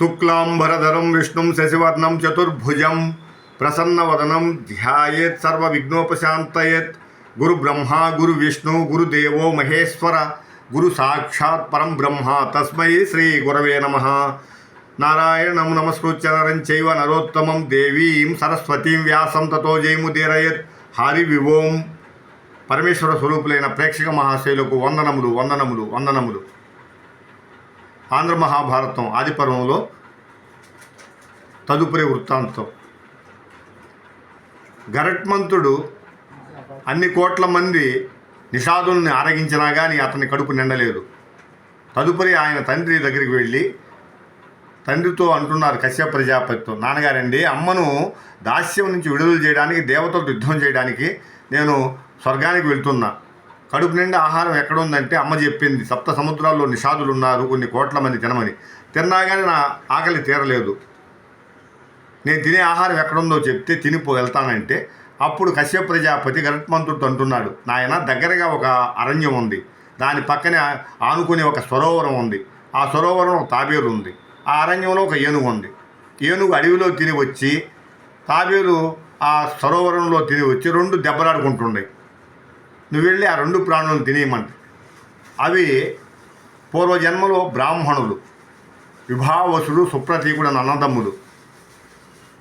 శుక్లాంబరధరం విష్ణుం శశివర్ణం చతుర్భుజం ప్రసన్నవదనం ధ్యాయేత్ సర్వవిఘ్నోపశాంతయేత్ గురు బ్రహ్మ గురు విష్ణు గురుదేవో మహేశ్వర గురు సాక్షాత్ పరం బ్రహ్మ తస్మై శ్రీ గురవే నమ. నారాయణం నమస్కృత్య నరం చైవ నరోత్తమం దేవీం సరస్వతీం వ్యాసం తతో జయముదీరయత్ హరి వివోం. పరమేశ్వర స్వరూపులైన ప్రేక్షక మహాశైలకు వందనములు వందనములు వందనములు. ఆంధ్ర మహాభారతం ఆదిపర్వంలో తదుపరి వృత్తాంతం. గరట్మంతుడు అన్ని కోట్ల మంది నిషాదుల్ని ఆరగించినా కానీ అతని కడుపు నిండలేదు. తదుపరి ఆయన తండ్రి దగ్గరికి వెళ్ళి తండ్రితో అంటున్నారు కశ్యప ప్రజాపతితో నాన్నగారండి అమ్మను దాస్యం నుంచి విడుదల చేయడానికి దేవతలతో యుద్ధం చేయడానికి నేను స్వర్గానికి వెళ్తున్నా. కడుపు నిండా ఆహారం ఎక్కడ ఉందంటే అమ్మ చెప్పింది సప్త సముద్రాల్లో నిషాదులు ఉన్నారు కొన్ని కోట్ల మంది తినమని తిన్నాగానే నా ఆకలి తీరలేదు. నేను తినే ఆహారం ఎక్కడుందో చెప్తే తినిపో వెళ్తానంటే అప్పుడు కశ్యప ప్రజాపతి గరట్మంతుడు అంటున్నాడు నాయన దగ్గరగా ఒక అరణ్యం ఉంది. దాని పక్కనే ఆనుకునే ఒక సరోవరం ఉంది. ఆ సరోవరం ఒక తాబేరు ఉంది. ఆ అరణ్యంలో ఒక ఏనుగు ఉంది. ఏనుగు అడవిలో తిని వచ్చి తాబేరు ఆ సరోవరంలో తిని వచ్చి రెండు దెబ్బలాడుకుంటున్నాయి నువ్వు వెళ్ళి ఆ రెండు ప్రాణులను తినేయమంట. అవి పూర్వజన్మలో బ్రాహ్మణులు విభావసుడు సుప్రతీకుడు అని అన్నదమ్ములు.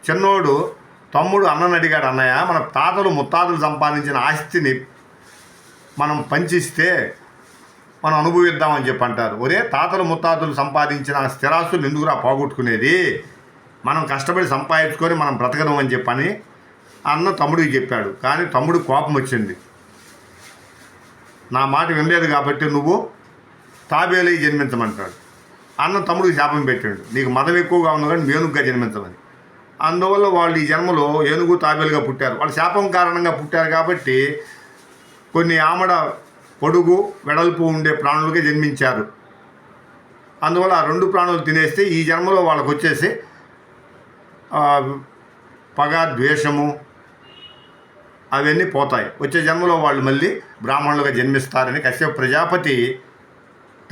చిన్నోడు తమ్ముడు అన్నని అడిగాడు అన్నయ్య మన తాతలు ముత్తాతలు సంపాదించిన ఆస్తిని మనం పంచిస్తే మనం అనుభవిద్దామని చెప్పి అంటారు. ఒరే తాతలు ముత్తాతలు సంపాదించిన స్థిరాస్తులు ఎందుకురా పోగొట్టుకునేది? మనం కష్టపడి సంపాదించుకొని మనం బ్రతకదాం అని చెప్పని అన్న తమ్ముడికి చెప్పాడు. కానీ తమ్ముడు కోపం వచ్చింది. నా మాట వినలేదు కాబట్టి నువ్వు తాబేలై జన్మించమంటాడు. అన్న తమ్ముడు శాపం పెట్టాడు. నీకు మదం ఎక్కువగా ఉంది కానీ మేనుగ్గా జన్మించమని. అందువల్ల వాళ్ళు ఈ జన్మలో ఏనుగు తాబేలుగా పుట్టారు. వాళ్ళు శాపం కారణంగా పుట్టారు కాబట్టి కొన్ని ఆమడ పొడుగు వెడల్పు ఉండే ప్రాణులుగా జన్మించారు. అందువల్ల ఆ రెండు ప్రాణులు తినేస్తే ఈ జన్మలో వాళ్ళకు వచ్చేసి పగ ద్వేషము అవన్నీ పోతాయి. వచ్చే జన్మలో వాళ్ళు మళ్ళీ బ్రాహ్మణులుగా జన్మిస్తారని కశ్యప ప్రజాపతి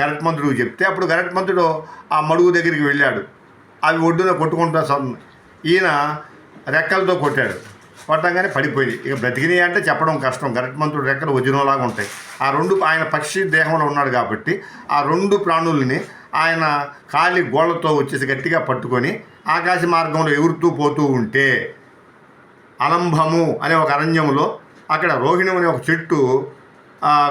గరట్మంతుడికి చెప్తే అప్పుడు గరట్మంతుడు ఆ మడుగు దగ్గరికి వెళ్ళాడు. అవి ఒడ్డున కొట్టుకుంటా సం- ఈయన రెక్కలతో కొట్టాడు. కొట్టంగానే పడిపోయింది. ఇక బ్రతికినాయి అంటే చెప్పడం కష్టం. గరట్మంతుడు రెక్కలు వజ్రంలాగా ఉంటాయి. ఆ రెండు ఆయన పక్షి దేహంలో ఉన్నాడు కాబట్టి ఆ రెండు ప్రాణుల్ని ఆయన కాలి గోళ్ళతో వచ్చేసి గట్టిగా పట్టుకొని ఆకాశ మార్గంలో ఎగురుతూ పోతూ ఉంటే అలంభము అనే ఒక అరణ్యంలో అక్కడ రోహిణి అనే ఒక చెట్టు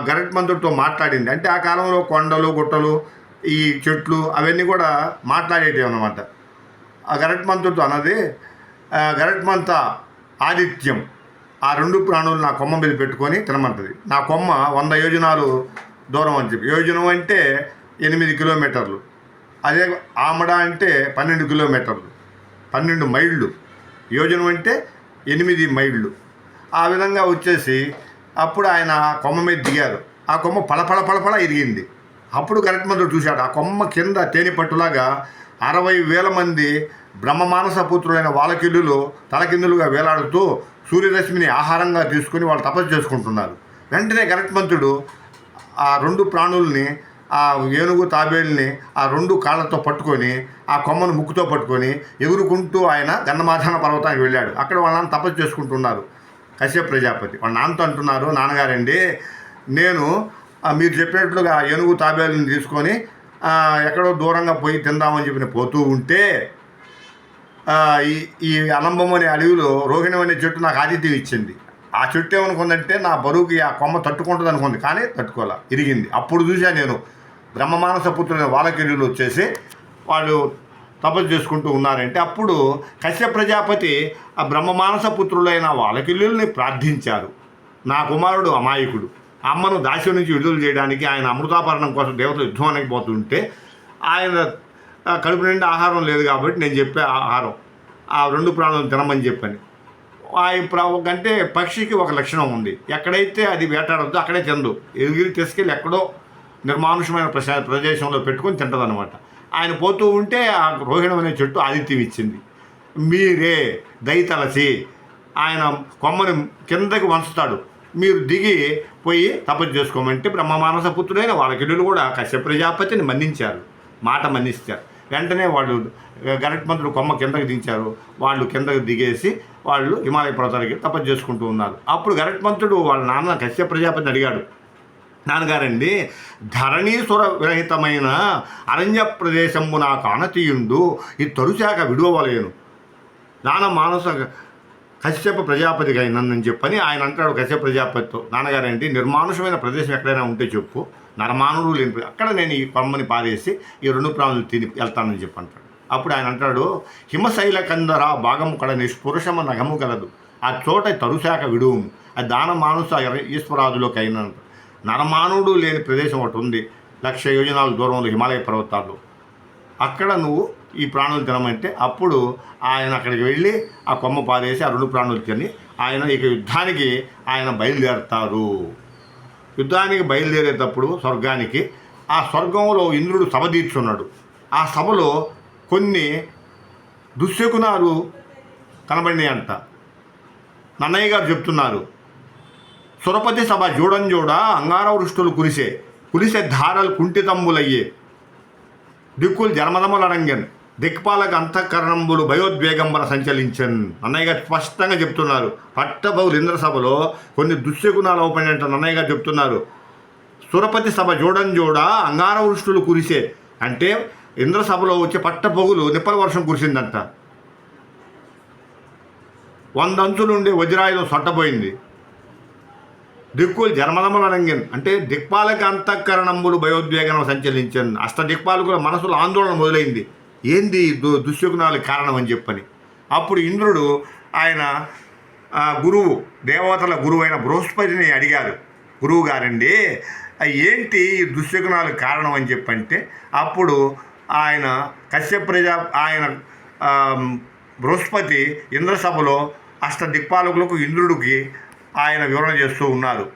గరట్మంతుడితో మాట్లాడింది. అంటే ఆ కాలంలో కొండలు గుట్టలు ఈ చెట్లు అవన్నీ కూడా మాట్లాడేటివి అన్నమాట. ఆ గరుత్మంతుడితో అన్నది గరట్మంత ఆదిత్యం ఆ రెండు ప్రాణులు నా కొమ్మ మీద పెట్టుకొని తినమంటది. నా కొమ్మ వంద యోజనాలు దూరం అని చెప్పి. యోజనం అంటే ఎనిమిది కిలోమీటర్లు. అదే ఆమడ అంటే పన్నెండు కిలోమీటర్లు. పన్నెండు మైళ్ళు. యోజనం అంటే ఎనిమిది మైళ్ళు. ఆ విధంగా వచ్చేసి అప్పుడు ఆయన కొమ్మ మీద దిగారు. ఆ కొమ్మ పలపల పలపల ఇరిగింది. అప్పుడు గరట్మంతుడు చూశాడు. ఆ కొమ్మ కింద తేనె పట్టులాగా అరవై వేల మంది బ్రహ్మమానస పుత్రులైన వాలకిల్లులు తలకిందులుగా వేలాడుతూ సూర్యరశ్మిని ఆహారంగా తీసుకుని వాళ్ళు తపస్సు చేసుకుంటున్నారు. వెంటనే గరట్మంతుడు ఆ రెండు ప్రాణుల్ని ఆ ఏనుగు తాబేల్ని ఆ రెండు కాళ్ళతో పట్టుకొని ఆ కొమ్మను ముక్కుతో పట్టుకొని ఎగురుకుంటూ ఆయన గంధమాధాన పర్వతానికి వెళ్ళాడు. అక్కడ వాళ్ళని తపస్సు చేసుకుంటున్నారు. కశ్యప ప్రజాపతి. వాళ్ళ నాన్నతో అంటున్నారు నాన్నగారండి నేను మీరు చెప్పినట్లుగా ఏనుగు తాబేలుని తీసుకొని ఎక్కడో దూరంగా పోయి తిందామని చెప్పి పోతూ ఉంటే ఈ ఈ అలంబం అనే అడవిలో రోహిణం అనే చెట్టు నాకు ఆతిథ్యం ఇచ్చింది. ఆ చెట్టు ఏమనుకుందంటే నా బరువుకి ఆ కొమ్మ తట్టుకుంటుంది అనుకుంది కానీ తట్టుకోలే ఇరిగింది. అప్పుడు చూశాను నేను బ్రహ్మమానస పుత్రులైన వాలకిరులు వచ్చేసి వాళ్ళు తపస్సు చేసుకుంటూ ఉన్నారంటే అప్పుడు కశ్యప ప్రజాపతి ఆ బ్రహ్మమానస పుత్రులైన వాలకిల్లుల్ని ప్రార్థించారు. నా కుమారుడు అమాయకుడు. అమ్మను దాస్యం నుంచి విడుదల చేయడానికి ఆయన అమృతాపరణం కోసం దేవతలు యుద్ధానికి పోతుంటే ఆయన కడుపు నిండా ఆహారం లేదు కాబట్టి నేను చెప్పే ఆహారం ఆ రెండు ప్రాణులను తినమని చెప్పని. ఆ ప్ర- అంటే పక్షికి ఒక లక్షణం ఉంది. ఎక్కడైతే అది వేటాడద్దు అక్కడే తిందు ఎగిరి తీసుకెళ్ళి ఎక్కడో నిర్మానుషమైన ప్రశా ప్రదేశంలో పెట్టుకొని తింటదనమాట ఆయన పోతూ ఉంటే ఆ రోహిణం అనే చెట్టు ఆదిత్యం ఇచ్చింది మీరే దయతలసి ఆయన కొమ్మని కిందకి వంచుతాడు. మీరు దిగి పోయి తపస్సు చేసుకోమంటే బ్రహ్మమానస పుత్రుడైన వాళ్ళకిల్లులు కూడా కశ్యప ప్రజాపతిని మన్నించారు. మాట మన్నిస్తారు. వెంటనే వాళ్ళు గరట్మంతుడు కొమ్మ కిందకి దించారు. వాళ్ళు కిందకి దిగేసి వాళ్ళు హిమాలయ పర్వతాలకి తపస్సు చేసుకుంటూ ఉన్నారు. అప్పుడు గరట్మంతుడు వాళ్ళ నాన్న కశ్యప ప్రజాపతిని అడిగాడు. నాన్నగారండి ధరణీసుర విరహితమైన అరణ్య ప్రదేశము నా కానతీయుండు ఈ తరుచాక విడువలేను నాన్న మానస కశ్యప ప్రజాపతికి అయినని చెప్పని ఆయన అంటాడు కశ్యప ప్రజాపతితో నాన్నగారండి నిర్మానుషమైన ప్రదేశం ఎక్కడైనా ఉంటే చెప్పు. నరమానుడు లేని అక్కడ నేను ఈ కొమ్మని పారేసి ఈ రెండు ప్రాణులు తిని వెళ్తానని చెప్పి అంటాడు. అప్పుడు ఆయన అంటాడు హిమశైల కందర భాగము కడ నిష్పురుషమ నగము కలదు ఆ చోట తరుశాక విడువు ఆ దాన మానుస ఈశ్వరాదులోకి అయిన నరమానుడు లేని ప్రదేశం ఒకటి ఉంది. లక్ష యోజనాల దూరంలో హిమాలయ పర్వతాల్లో. అక్కడ నువ్వు ఈ ప్రాణులు తినమంటే అప్పుడు ఆయన అక్కడికి వెళ్ళి ఆ కొమ్మ పారేసి ఆ రెండు ప్రాణులు తిని ఆయన ఇక యుద్ధానికి ఆయన బయలుదేరతారు యుద్ధానికి బయలుదేరేటప్పుడు స్వర్గానికి ఆ స్వర్గంలో ఇంద్రుడు సభ తీర్చున్నాడు. ఆ సభలో కొన్ని దుశ్శకునాలు కనబడినాయంట. అంట నన్నయ్య గారు చెప్తున్నారు సురపతి సభ చూడం చూడ అంగార వృష్టులు కురిసే కురిసే ధారలు కుంటితంబులయ్యే. దిక్కులు జన్మదములడంగన్ దిక్పాలకు అంతఃకరణంబులు భయోద్వేగంబన సంచలించన్. అన్నయ్య గారు స్పష్టంగా చెప్తున్నారు. పట్టబౌలు ఇంద్రసభలో కొన్ని దుశ్శకునాలు ఓపెనంట అన్నయ్య గారు చెప్తున్నారు. సురపతి సభ జోడంజోడ చూడ అంగార వృష్టులు కురిసే అంటే ఇంద్రసభలో వచ్చే పట్టపొగులు నిప్పల వర్షం కురిసిందంట. వందంచులుండే వజ్రాయుధం సొట్టపోయింది దిక్కులు జన్మదములు అడంగిన్ అంటే దిక్పాలక అంతఃకరణములు భయోద్వేగనం సంచలించను. అష్ట దిక్పాలకుల మనసులో ఆందోళన మొదలైంది. ఏంది దు దుశ్శకునాలు కారణం అని చెప్పని. అప్పుడు ఇంద్రుడు ఆయన గురువు దేవతల గురువు అయిన బృహస్పతిని అడిగారు గురువు గారండి ఏంటి ఈ దుశ్శకునాలు కారణం అని చెప్పంటే అప్పుడు ఆయన కశ్యప్ ప్రజా ఆయన బృహస్పతి ఇంద్రసభలో అష్ట దిక్పాలకులకు ఇంద్రుడికి ఆయన వివరణ చేస్తూ ఉన్నారు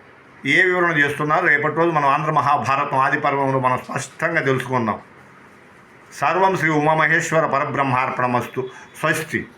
ఏ వివరణ చేస్తున్నారు? రేపటి రోజు మనం ఆంధ్ర మహాభారతం ఆది పర్వంలో మనం స్పష్టంగా తెలుసుకుందాం. సర్వం శ్రీ ఉమామహేశ్వర పరబ్రహ్మార్పణమస్తు. స్వస్తి.